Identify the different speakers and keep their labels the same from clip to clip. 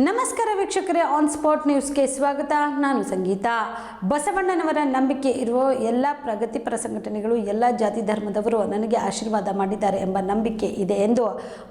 Speaker 1: ನಮಸ್ಕಾರ ವೀಕ್ಷಕರೇ on spot ನ್ಯೂಸ್ಗೆ ಸ್ವಾಗತ. ನಾನು ಸಂಗೀತ. ಬಸವಣ್ಣನವರ ನಂಬಿಕೆ ಇರುವ ಎಲ್ಲ ಪ್ರಗತಿಪರ ಸಂಘಟನೆಗಳು ಎಲ್ಲ ಜಾತಿ ಧರ್ಮದವರು ನನಗೆ ಆಶೀರ್ವಾದ ಮಾಡಿದ್ದಾರೆ ಎಂಬ ನಂಬಿಕೆ ಇದೆ ಎಂದು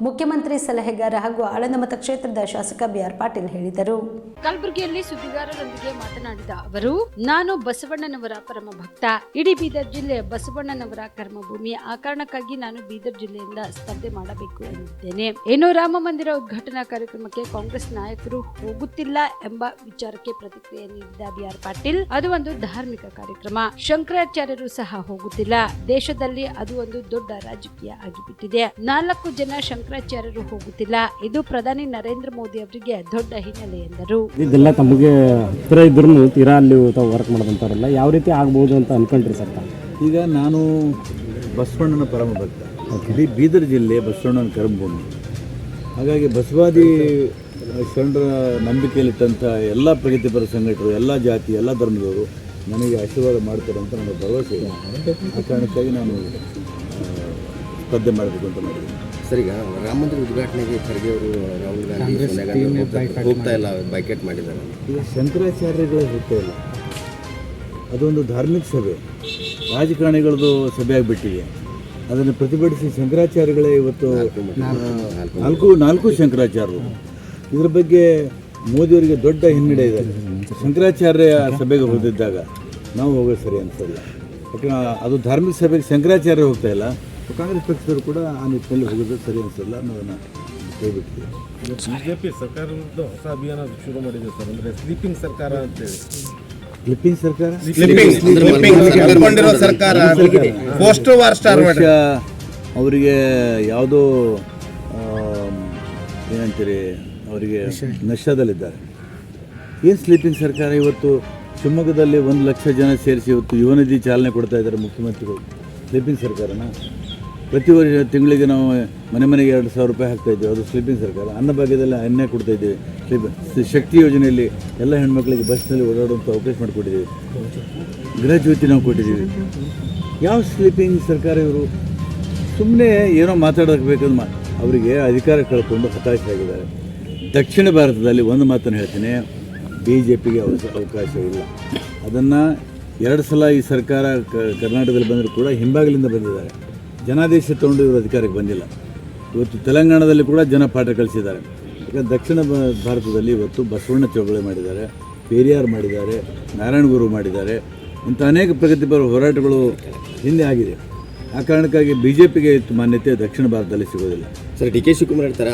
Speaker 1: ಮುಖ್ಯಮಂತ್ರಿ ಸಲಹೆಗಾರ ಹಾಗೂ ಆಳಂದ ಮತಕ್ಷೇತ್ರದ ಶಾಸಕ ಬಿಆರ್ ಪಾಟೀಲ್ ಹೇಳಿದರು. ಕಲಬುರಗಿಯಲ್ಲಿ ಸುದ್ದಿಗಾರರೊಂದಿಗೆ ಮಾತನಾಡಿದ ಅವರು, ನಾನು ಬಸವಣ್ಣನವರ ಪರಮ ಭಕ್ತ. ಇಡೀ ಬೀದರ್ ಜಿಲ್ಲೆ ಬಸವಣ್ಣನವರ ಕರ್ಮಭೂಮಿ. ಆ ಕಾರಣಕ್ಕಾಗಿ ನಾನು ಬೀದರ್ ಜಿಲ್ಲೆಯಿಂದ ಸ್ಪರ್ಧೆ ಮಾಡಬೇಕು ಎಂದಿದ್ದೇನೆ. ಏನೋ ರಾಮ ಮಂದಿರ ಉದ್ಘಾಟನಾ ಕಾರ್ಯಕ್ರಮಕ್ಕೆ ಕಾಂಗ್ರೆಸ್ ನಾಯಕರು ಹೋಗುತ್ತಿಲ್ಲ ಎಂಬ ವಿಚಾರಕ್ಕೆ ಪ್ರತಿಕ್ರಿಯೆ ನೀಡಿದ ಬಿಆರ್ ಪಾಟೀಲ್ ಅದು ಒಂದು ಧಾರ್ಮಿಕ ಕಾರ್ಯಕ್ರಮ. ಶಂಕರಾಚಾರ್ಯರು ಸಹ ಹೋಗುತ್ತಿಲ್ಲ. ದೇಶದಲ್ಲಿ ಅದು ಒಂದು ದೊಡ್ಡ ರಾಜಕೀಯ ಆಗಿಬಿಟ್ಟಿದೆ. ನಾಲ್ಕು ಜನ ಶಂಕರಾಚಾರ್ಯರು ಹೋಗುತ್ತಿಲ್ಲ. ಇದು ಪ್ರಧಾನಿ ನರೇಂದ್ರ ಮೋದಿ ಅವರಿಗೆ ದೊಡ್ಡ ಹಿನ್ನೆಲೆ ಎಂದರು.
Speaker 2: ಇದೆಲ್ಲ ತಮಗೆ ಹತ್ತಿರ ಇದ್ರೂ ತೀರಾ ಅಲ್ಲಿ ತಾವು ವರ್ಕ್ ಮಾಡೋದಂತಾರಲ್ಲ ಯಾವ ರೀತಿ ಆಗ್ಬೋದು ಅಂತ ಅನ್ಕೊಂಡ್ರಿ ಸರ್
Speaker 3: ಈಗ ನಾನು ಬಸವಣ್ಣನ ಪರಮ ಭಕ್ತ ಇಡೀ ಬೀದರ್ ಜಿಲ್ಲೆ ಬಸವಣ್ಣನ ಕರ್ಮಭೂಮಿ. ಹಾಗಾಗಿ ಬಸವಾದಿ ಶರಣರ ನಂಬಿಕೆಯಲ್ಲಿಟ್ಟಂಥ ಎಲ್ಲ ಪ್ರಗತಿಪರ ಸಂಘಟರು ಎಲ್ಲ ಜಾತಿ ಎಲ್ಲ ಧರ್ಮದವರು ನನಗೆ ಆಶೀರ್ವಾದ ಮಾಡ್ತಾರೆ ಅಂತ ನನಗೆ ಭರವಸೆ ಇದೆ. ಆ ಕಾರಣಕ್ಕಾಗಿ ನಾನು ಸ್ಪರ್ಧೆ ಮಾಡಬೇಕು ಅಂತ ಮಾಡಿದ್ದೀನಿ.
Speaker 4: ಸರಿ ಈಗ ರಾಮ ಮಂದಿರ ಉದ್ಘಾಟನೆಗೆ ಖರ್ಗೆ ಅವರು ರಾಹುಲ್ ಗಾಂಧಿ ಹೋಗ್ತಾ- ಇಲ್ಲ ಬೈಕೆಟ್ ಮಾಡಿದ್ದಾರೆ.
Speaker 3: ಈಗ ಶಂಕರಾಚಾರ್ಯಗಳೇ ಹೋಗ್ತಾ ಇಲ್ಲ. ಅದೊಂದು ಧಾರ್ಮಿಕ ಸಭೆ. ರಾಜಕಾರಣಿಗಳದ್ದು ಸಭೆ ಆಗಿಬಿಟ್ಟಿದೆ. ಅದನ್ನು ಪ್ರತಿಭಟಿಸಿ ಶಂಕರಾಚಾರ್ಯಗಳೇ ಇವತ್ತು ನಾಲ್ಕು ನಾಲ್ಕು ಶಂಕರಾಚಾರ್ಯರು. ಇದ್ರ ಬಗ್ಗೆ ಮೋದಿಯವರಿಗೆ ದೊಡ್ಡ ಹಿನ್ನಡೆ ಇದೆ. ಶಂಕರಾಚಾರ್ಯ ಸಭೆಗೆ ಹೋಗಿದ್ದಾಗ ನಾವು ಹೋಗೋದು ಸರಿ ಅನಿಸಲ್ಲ ಯಾಕಂದ್ರೆ ಅದು ಧಾರ್ಮಿಕ ಸಭೆಗೆ ಶಂಕರಾಚಾರ್ಯ ಹೋಗ್ತಾ ಇಲ್ಲ. ಕಾಂಗ್ರೆಸ್ ಪಕ್ಷದವರು ಕೂಡ ಆ ನಿಟ್ಟಿನಲ್ಲಿ ಹೋಗೋದು ಸರಿ ಅನಿಸಲ್ಲ ಅನ್ನೋದನ್ನು ಹೇಳ್ಬಿಟ್ಟಿದೆ
Speaker 5: ಬಿಜೆಪಿ ಸರ್ಕಾರ ಹೊಸ ಅಭಿಯಾನ ಶುರು ಮಾಡಿದೆ ಸರ್ ಅಂದರೆ ಸ್ಲೀಪಿಂಗ್ ಸರ್ಕಾರ ಅಂತೇಳಿ.
Speaker 3: ಕ್ಲಿಪ್ಪಿಂಗ್ ಸರ್ಕಾರ?
Speaker 4: ಕರ್ಕೊಂಡಿರೋ ಸರ್ಕಾರ
Speaker 5: ಪೋಸ್ಟರ್ ವಾರ್ ಸ್ಟಾರ್
Speaker 3: ಅವರಿಗೆ ಯಾವುದೋ ಏನಂತೀರಿ ಅವರಿಗೆ ನಷ್ಟದಲ್ಲಿದ್ದಾರೆ ಏನು ಸ್ಲೀಪಿಂಗ್ ಸರ್ಕಾರ ಇವತ್ತು ಶಿವಮೊಗ್ಗದಲ್ಲಿ ಒಂದು ಲಕ್ಷ ಜನ ಸೇರಿಸಿ ಇವತ್ತು ಯುವನಿಧಿ ಚಾಲನೆ ಕೊಡ್ತಾ ಇದ್ದಾರೆ ಮುಖ್ಯಮಂತ್ರಿಗಳು. ಸ್ಲೀಪಿಂಗ್ ಸರ್ಕಾರನ? ಪ್ರತಿ ವರ್ಷ ತಿಂಗಳಿಗೆ ನಾವು ಮನೆ ಮನೆಗೆ ಎರಡು ಸಾವಿರ ರೂಪಾಯಿ ಹಾಕ್ತಾ ಇದ್ದೇವೆ. ಅದು ಸ್ಲೀಪಿಂಗ್ ಸರ್ಕಾರ. ಅನ್ನಭಾಗ್ಯದಲ್ಲಿ ಅನ್ನ ಕೊಡ್ತಾ ಇದ್ದೇವೆ. ಸ್ಲೀಪಿಂಗ್ ಶಕ್ತಿ ಯೋಜನೆಯಲ್ಲಿ ಎಲ್ಲ ಹೆಣ್ಮಕ್ಳಿಗೆ ಬಸ್ನಲ್ಲಿ ಓಡಾಡುವಂಥ ಅವಕಾಶ ಮಾಡಿಕೊಟ್ಟಿದ್ದೀವಿ. ಗೃಹ ಜ್ಯೋತಿ ನಾವು ಕೊಟ್ಟಿದ್ದೀವಿ. ಯಾವ ಸ್ಲೀಪಿಂಗ್ ಸರ್ಕಾರ ಇವರು? ಸುಮ್ಮನೆ ಏನೋ ಮಾತಾಡೋಕೆ ಬೇಕಂದ್ರೆ ಮಾ ಅವರಿಗೆ ಅಧಿಕಾರ ಕಳ್ಕೊಂಡು ಹತಾಶರಾಗಿದ್ದಾರೆ ದಕ್ಷಿಣ ಭಾರತದಲ್ಲಿ ಒಂದು ಮಾತನ್ನು ಹೇಳ್ತೀನಿ. ಬಿ ಜೆ ಪಿಗೆ ಅವಕಾಶ ಇಲ್ಲ. ಅದನ್ನು ಎರಡು ಸಲ ಈ ಸರ್ಕಾರ ಕರ್ನಾಟಕದಲ್ಲಿ ಬಂದರೂ ಕೂಡ ಹಿಂಬಾಗಿಲಿಂದ ಬಂದಿದ್ದಾರೆ. ಜನಾದೇಶ ತೊಗೊಂಡು ಇವರು ಅಧಿಕಾರಕ್ಕೆ ಬಂದಿಲ್ಲ. ಇವತ್ತು ತೆಲಂಗಾಣದಲ್ಲಿ ಕೂಡ ಜನ ಪಾಠ ಕಳಿಸಿದ್ದಾರೆ. ಯಾಕಂದರೆ ದಕ್ಷಿಣ ಭಾರತದಲ್ಲಿ ಇವತ್ತು ಬಸವಣ್ಣ ಚಳವಳಿ ಮಾಡಿದ್ದಾರೆ, ಪೇರಿಯಾರ್ ಮಾಡಿದ್ದಾರೆ, ನಾರಾಯಣ ಗುರು ಮಾಡಿದ್ದಾರೆ. ಇಂಥ ಅನೇಕ ಪ್ರಗತಿಪರ ಹೋರಾಟಗಳು ಹಿಂದೆ ಆಗಿದೆ. ಆ ಕಾರಣಕ್ಕಾಗಿ ಬಿ ಜೆ ಪಿಗೆ ಮಾನ್ಯತೆ ದಕ್ಷಿಣ ಭಾರತದಲ್ಲಿ ಸಿಗೋದಿಲ್ಲ.
Speaker 4: ಸರ್, ಡಿ ಕೆ ಶಿವಕುಮಾರ್ ಹೇಳ್ತಾರೆ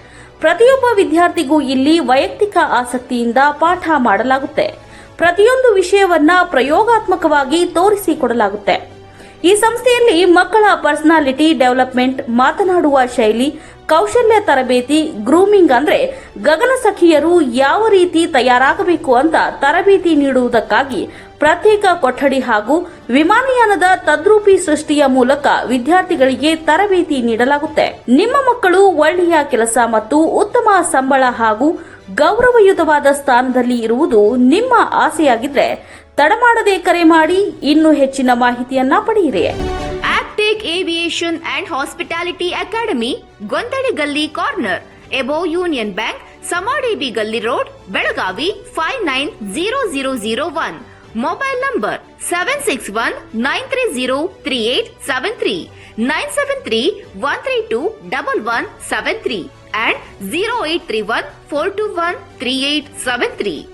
Speaker 6: ಪ್ರತಿಯೊಬ್ಬ ವಿದ್ಯಾರ್ಥಿಗೂ ಇಲ್ಲಿ ವೈಯಕ್ತಿಕ ಆಸಕ್ತಿಯಿಂದ ಪಾಠ ಮಾಡಲಾಗುತ್ತೆ. ಪ್ರತಿಯೊಂದು ವಿಷಯವನ್ನ ಪ್ರಯೋಗಾತ್ಮಕವಾಗಿ ತೋರಿಸಿಕೊಡಲಾಗುತ್ತೆ ಈ ಸಂಸ್ಥೆಯಲ್ಲಿ ಮಕ್ಕಳ ಪರ್ಸನಾಲಿಟಿ ಡೆವಲಪ್ಮೆಂಟ್, ಮಾತನಾಡುವ ಶೈಲಿ ಕೌಶಲ್ಯ ತರಬೇತಿ ಗ್ರೂಮಿಂಗ್ ಅಂದ್ರೆ ಗಗನಸಖಿಯರು ಯಾವ ರೀತಿ ತಯಾರಾಗಬೇಕು ಅಂತ ತರಬೇತಿ ನೀಡುವುದಕ್ಕಾಗಿ ಪ್ರತ್ಯೇಕ ಕೊಠಡಿ ಹಾಗೂ ವಿಮಾನಯಾನದ ತದ್ರೂಪಿ ಸೃಷ್ಟಿಯ ಮೂಲಕ ವಿದ್ಯಾರ್ಥಿಗಳಿಗೆ ತರಬೇತಿ ನೀಡಲಾಗುತ್ತೆ. ನಿಮ್ಮ ಮಕ್ಕಳು ಒಳ್ಳೆಯ ಕೆಲಸ ಮತ್ತು ಉತ್ತಮ ಸಂಬಳ ಹಾಗೂ ಗೌರವಯುತವಾದ ಸ್ಥಾನದಲ್ಲಿ ಇರುವುದು ನಿಮ್ಮ ಆಸೆಯಾಗಿದ್ರೆ ತಡಮಾಡದೆ ಕರೆ ಮಾಡಿ ಇನ್ನೂ ಹೆಚ್ಚಿನ ಮಾಹಿತಿಯನ್ನ ಪಡೆಯಿರಿ.
Speaker 7: Aviation and Hospitality Academy, Gondadigully Corner, above Union Bank, Samadhi Gali Road, Belagavi 590001. Mobile number 761-930-3873, and 0831-421-3873.